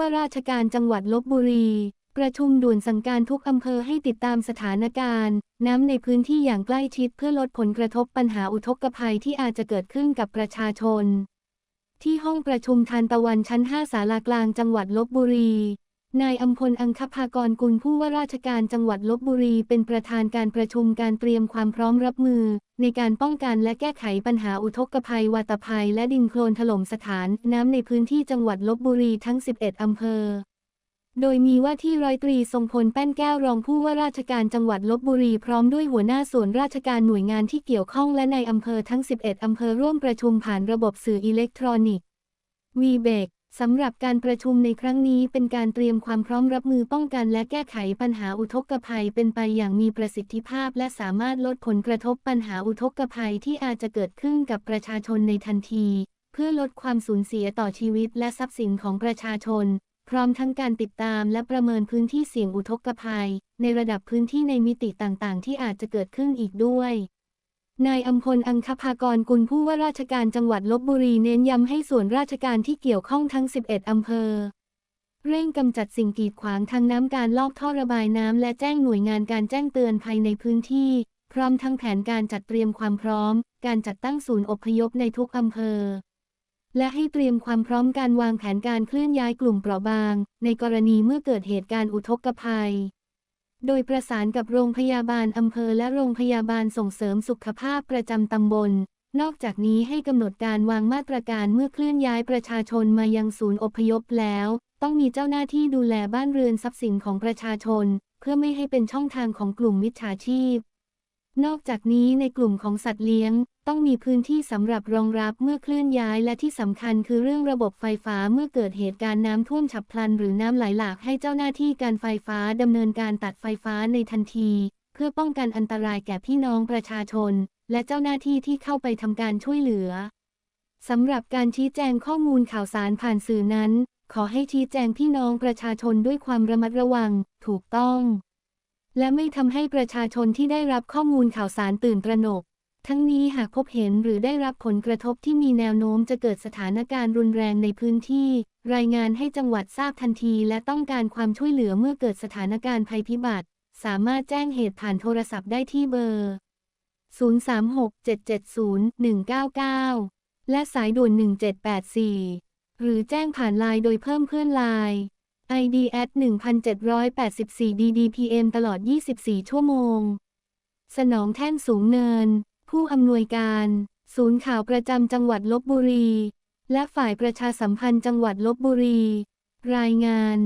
ว่าราชการจังหวัดลบบุรี ประชุมด่วนสั่งการทุกอำเภอให้ติดตามสถานการณ์ น้ำในพื้นที่อย่างใกล้ชิดเพื่อลดผลกระทบปัญหาอุทกภัยที่อาจจะเกิดขึ้นกับประชาชน ที่ห้องประชุมทานตะวันชั้น5สารากลางจังหวัดลบบุรี นายอัมพลอังคภากรกุลผู้ว่าราชการจังหวัดลบบุรีเป็นประธานการประชุมการเตรียมความพร้อมรับมือ ในการป้องกันและแก้ไขปัญหาอุทกภัยวาตภัย และดินโคลนถล่มสถานน้ำในพื้นที่จังหวัดลบบุรีทั้ง 11 อำเภอ โดยมีว่าที่ร้อยตรีทรงพลแป้นแก้วรองผู้ว่าราชการจังหวัดลบบุรีพร้อมด้วยหัวหน้าส่วนราชการหน่วยงานที่เกี่ยวข้องและในอำเภอทั้ง 11 อำเภอร่วมประชุมผ่านระบบสื่ออิเล็กทรอนิกส์วีเบก สำหรับการประชุมในครั้งนี้เป็นการเตรียมความพร้อมรับมือป้องกันและแก้ไขปัญหาอุทกภัยเป็นไปอย่างมีประสิทธิภาพ และสามารถลดผลกระทบปัญหาอุทกภัยที่อาจจะเกิดขึ้นกับประชาชนในทันที เพื่อลดความสูญเสียต่อชีวิตและทรัพย์สินของประชาชน พร้อมทั้งการติดตามและประเมินพื้นที่เสี่ยงอุทกภัย ในระดับพื้นที่ในมิติต่างๆ ที่อาจจะเกิดขึ้นอีกด้วย นายอัมพลอังคภากรกุลผู้ว่าราชการจังหวัดลบบุรีเน้นย้ำให้ส่วนราชการที่เกี่ยวข้องทั้ง 11 อำเภอ เร่งกำจัดสิ่งกีดขวางทางน้ำการลอกท่อระบายน้ำและแจ้งหน่วยงานการแจ้งเตือนภัยในพื้นที่ พร้อมทั้งแผนการจัดเตรียมความพร้อม การจัดตั้งศูนย์อพยพในทุกอำเภอ และให้เตรียมความพร้อมการวางแผนการเคลื่อนย้ายกลุ่มเปราะบาง ในกรณีเมื่อเกิดเหตุการณ์อุทกภัย โดยประสานกับโรงพยาบาลอำเภอและโรงพยาบาลส่งเสริมสุขภาพประจำตำบล นอกจากนี้ให้กำหนดการวางมาตรการเมื่อเคลื่อนย้ายประชาชนมายังศูนย์อพยพแล้ว ต้องมีเจ้าหน้าที่ดูแลบ้านเรือนทรัพย์สินของประชาชน เพื่อไม่ให้เป็นช่องทางของกลุ่มมิจฉาชีพ นอกจากนี้ในกลุ่มของสัตว์เลี้ยง ต้องมีพื้นที่สำหรับรองรับเมื่อเคลื่อนย้ายและที่สำคัญคือเรื่องระบบไฟฟ้าเมื่อเกิดเหตุการณ์น้ำท่วมฉับพลัน หรือน้ำไหลหลากให้เจ้าหน้าที่การไฟฟ้าดำเนินการตัดไฟฟ้าในทันที เพื่อป้องกันอันตรายแก่พี่น้องประชาชน และเจ้าหน้าที่ที่เข้าไปทำการช่วยเหลือสำหรับการชี้แจงข้อมูลข่าวสารผ่านสื่อนั้น ขอให้ชี้แจงพี่น้องประชาชนด้วยความระมัดระวัง ถูกต้อง และไม่ทำให้ประชาชนที่ได้รับข้อมูลข่าวสารตื่นตระหนก ทั้งนี้หากพบเห็นหรือได้รับผลกระทบที่มีแนวโน้มจะเกิดสถานการณ์รุนแรงในพื้นที่ รายงานให้จังหวัดทราบทันที และต้องการความช่วยเหลือเมื่อเกิดสถานการณ์ภัยพิบัติ สามารถแจ้งเหตุผ่านโทรศัพท์ได้ที่เบอร์ 036-770-199 และสายด่วน 1784 หรือแจ้งผ่านไลน์โดยเพิ่มเพื่อนไลน์ ID at 1784 ddpm ตลอด 24 ชั่วโมง สนองแท่นสูงเนิน ผู้อำนวยการ ศูนย์ข่าวประจำจังหวัดลบบุรี และฝ่ายประชาสัมพันธ์จังหวัดลบบุรี รายงาน